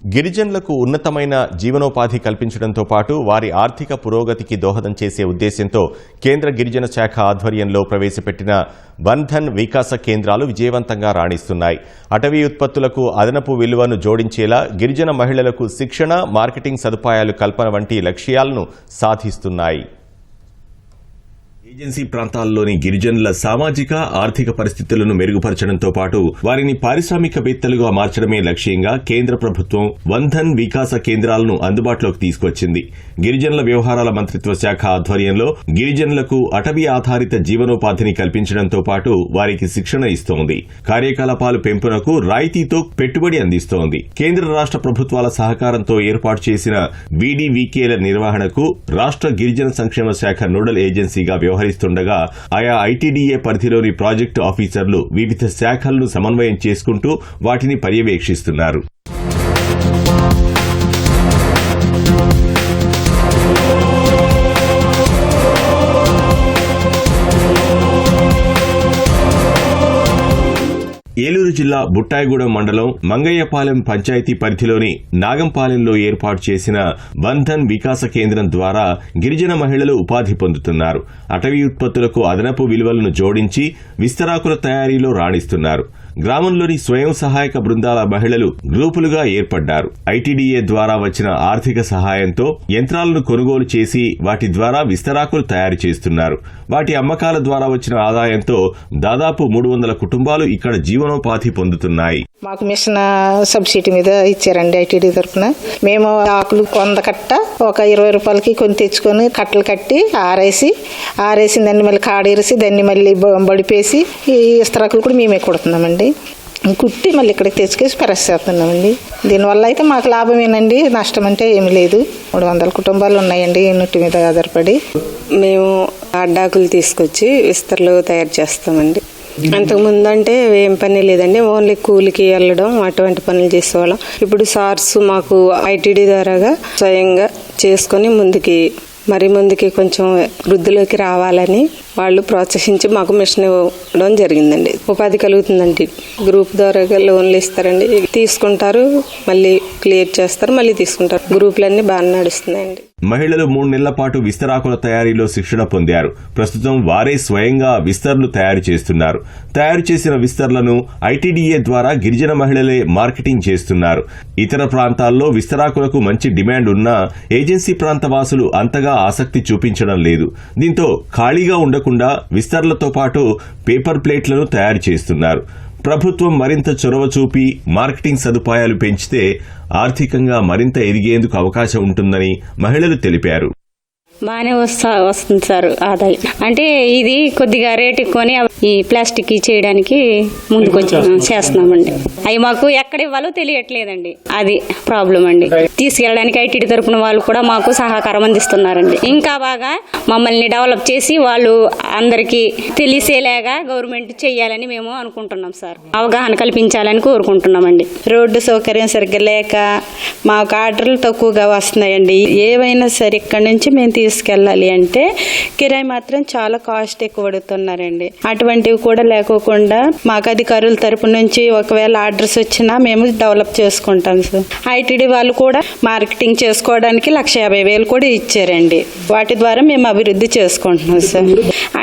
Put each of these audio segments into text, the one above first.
గిరిజనులకు ఉన్నతమైన జీవనోపాధి కల్పించడంతో పాటు వారి ఆర్థిక పురోగతికి దోహదం చేసే ఉద్దేశంతో కేంద్ర గిరిజన శాఖ ఆధ్వర్యంలో ప్రవేశపెట్టిన బంధన్ వికాస కేంద్రాలు విజయవంతంగా రాణిస్తున్నాయి. అటవీ ఉత్పత్తులకు అదనపు విలువను జోడించేలా గిరిజన మహిళలకు శిక్షణ మార్కెటింగ్ సదుపాయాలు కల్పన వంటి లక్ష్యాలను సాధిస్తున్నాయి. ఏజెన్సీ ప్రాంతాల్లోని గిరిజనుల సామాజిక ఆర్థిక పరిస్థితులను మెరుగుపరచడంతో పాటు వారిని పారిశ్రామికవేత్తలుగా మార్చడమే లక్ష్యంగా కేంద్ర ప్రభుత్వం వంధన్ వికాస కేంద్రాలను అందుబాటులోకి తీసుకొచ్చింది. గిరిజనుల వ్యవహారాల మంత్రిత్వ శాఖ ఆధ్వర్యంలో గిరిజనులకు అటవీ ఆధారిత జీవనోపాధిని కల్పించడంతో పాటు వారికి శిక్షణ ఇస్తోంది. కార్యకలాపాలు పెంపునకు రాయితీతో పెట్టుబడి అందిస్తోంది. కేంద్ర రాష్ట్ర ప్రభుత్వాల సహకారంతో ఏర్పాటు చేసిన వీడీవీకేల నిర్వహణకు రాష్ట్ర గిరిజన సంక్షేమ శాఖ నోడల్ ఏజెన్సీగా వ్యవహరిస్తుండగా ఆయా ఐటీడీఏ పరిధిలోని ప్రాజెక్టు ఆఫీసర్లు వివిధ శాఖలను సమన్వయం చేసుకుంటూ వాటిని పర్యవేక్షిస్తున్నారు. ఏలూరు జిల్లా బుట్టాయిగూడెం మండలం మంగయ్యపాలెం పంచాయతీ పరిధిలోని నాగంపాలెంలో ఏర్పాటు చేసిన బంధన్ వికాస కేంద్రం ద్వారా గిరిజన మహిళలు ఉపాధి పొందుతున్నారు. అటవీ ఉత్పత్తులకు అదనపు విలువలను జోడించి విస్తరాకుల తయారీలో రాణిస్తున్నారు. గ్రామంలోని స్వయం సహాయక బృందాల మహిళలు గ్రూపులుగా ఏర్పడ్డారు. ఐటీడీఏ ద్వారా వచ్చిన ఆర్థిక సహాయంతో యంత్రాలను కొనుగోలు చేసి వాటి ద్వారా విస్తరాకులు తయారు చేస్తున్నారు. వాటి అమ్మకాల ద్వారా వచ్చిన ఆదాయంతో దాదాపు మూడు వందల కుటుంబాలు ఇక్కడ జీవనోపాధి పొందుతున్నాయి. మాకు మిషన్ సబ్సిడీ మీద ఇచ్చారండి ఐటీడీ తరఫున. మేము ఆకులు కొంద కట్ట ఒక ఇరవై రూపాయలకి కొన్ని తెచ్చుకొని కట్టలు కట్టి ఆరేసి ఆరేసి దాన్ని మళ్ళీ కాడేసి దాన్ని మళ్ళీ బడిపేసి ఈ ఇస్తరాకులు కూడా మేమే కొడుతున్నామండి. కుట్టి మళ్ళీ ఇక్కడికి తెచ్చుకేసి ప్రెస్ చేస్తున్నామండి దీనివల్ల అయితే మాకు లాభమేనండి. నష్టం అంటే ఏమి లేదు. మూడు వందల కుటుంబాలు ఉన్నాయండి నుట్టి మీద ఆధారపడి. మేము అడ్డాకులు తీసుకొచ్చి విస్తరలు తయారు చేస్తామండి. అంతకు ముందు అంటే ఏం పని లేదండి. ఓన్లీ కూలికి వెళ్ళడం అటువంటి పనులు చేసేవాళ్ళం. ఇప్పుడు సార్స్ మాకు ఐటీడీ ద్వారాగా స్వయంగా చేసుకొని ముందుకి మరి ముందుకి కొంచెం వృద్ధిలోకి రావాలని వాళ్ళు ప్రోత్సహించి మాకు మిషన్ ఇవ్వడం జరిగిందండి. ఉపాధి కలుగుతుందండి. గ్రూప్ ద్వారా లోన్లు ఇస్తారండి. తీసుకుంటారు మళ్ళీ క్లియర్ చేస్తారు మళ్ళీ తీసుకుంటారు. గ్రూపులన్నీ బాగా నడుస్తున్నాయండి. మహిళలు మూడు నెలల పాటు విస్తరాకుల తయారీలో శిక్షణ పొందారు. ప్రస్తుతం వారే స్వయంగా విస్తర్లు తయారు చేస్తున్నారు. తయారు చేసిన విస్తర్లను ఐటీడీఏ ద్వారా గిరిజన మహిళలే మార్కెటింగ్ చేస్తున్నారు. ఇతర ప్రాంతాల్లో విస్తరాకులకు మంచి డిమాండ్ ఉన్నా ఏజెన్సీ ప్రాంత వాసులు అంతగా ఆసక్తి చూపించడం లేదు. దీంతో ఖాళీగా ఉండకుండా విస్తర్లతో పాటు పేపర్ ప్లేట్లను తయారు చేస్తున్నారు. ప్రభుత్వం మరింత చొరవ చూపి మార్కెటింగ్ సదుపాయాలు పెంచితే ఆర్థికంగా మరింత ఎదిగేందుకు అవకాశం ఉంటుందని మహిళలు తెలిపారు. బాగానే వస్తా వస్తుంది సార్ ఆదాయం. అంటే ఇది కొద్దిగా రేటు కొని ఈ ప్లాస్టిక్ చేయడానికి ముందుకు వచ్చి చేస్తున్నామండి. అవి మాకు ఎక్కడ ఇవ్వాలో తెలియట్లేదండి. అది ప్రాబ్లం అండి. తీసుకెళ్ళడానికి ఐటీడీ తరపున వాళ్ళు కూడా మాకు సహకారం అందిస్తున్నారండి. ఇంకా బాగా మమ్మల్ని డెవలప్ చేసి వాళ్ళు అందరికీ తెలిసేలాగా గవర్నమెంట్ చేయాలని మేము అనుకుంటున్నాం సార్. అవగాహన కల్పించాలని కోరుకుంటున్నామండి. రోడ్డు సౌకర్యం సరిగ్గా లేక మాకు ఆర్డర్లు తక్కువగా వస్తున్నాయండి. ఏవైనా సరే ఇక్కడ నుంచి మేము తీసుకెళ్ళాలి అంటే కిరాయి మాత్రం చాలా కాస్ట్ ఎక్కువ పడుతున్నారండి. అటువంటివి కూడా లేకోకుండా మాకు అధికారుల తరపు నుంచి ఒకవేళ ఆర్డర్స్ వచ్చినా మేము డెవలప్ చేసుకుంటాం సార్. ఐటీడీ వాళ్ళు కూడా మార్కెటింగ్ చేసుకోవడానికి లక్ష యాభై వేలు కూడా ఇచ్చారండి. వాటి ద్వారా మేము అభివృద్ధి చేసుకుంటున్నాం సార్.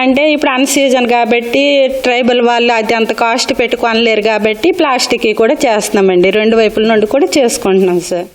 అంటే ఇప్పుడు అన్ సీజన్ కాబట్టి ట్రైబల్ వాళ్ళు అది అంత కాస్ట్ పెట్టుకోనలేరు కాబట్టి ప్లాస్టిక్ కూడా చేస్తున్నామండి. రెండు వైపుల నుండి కూడా చేసుకుంటున్నాం సార్.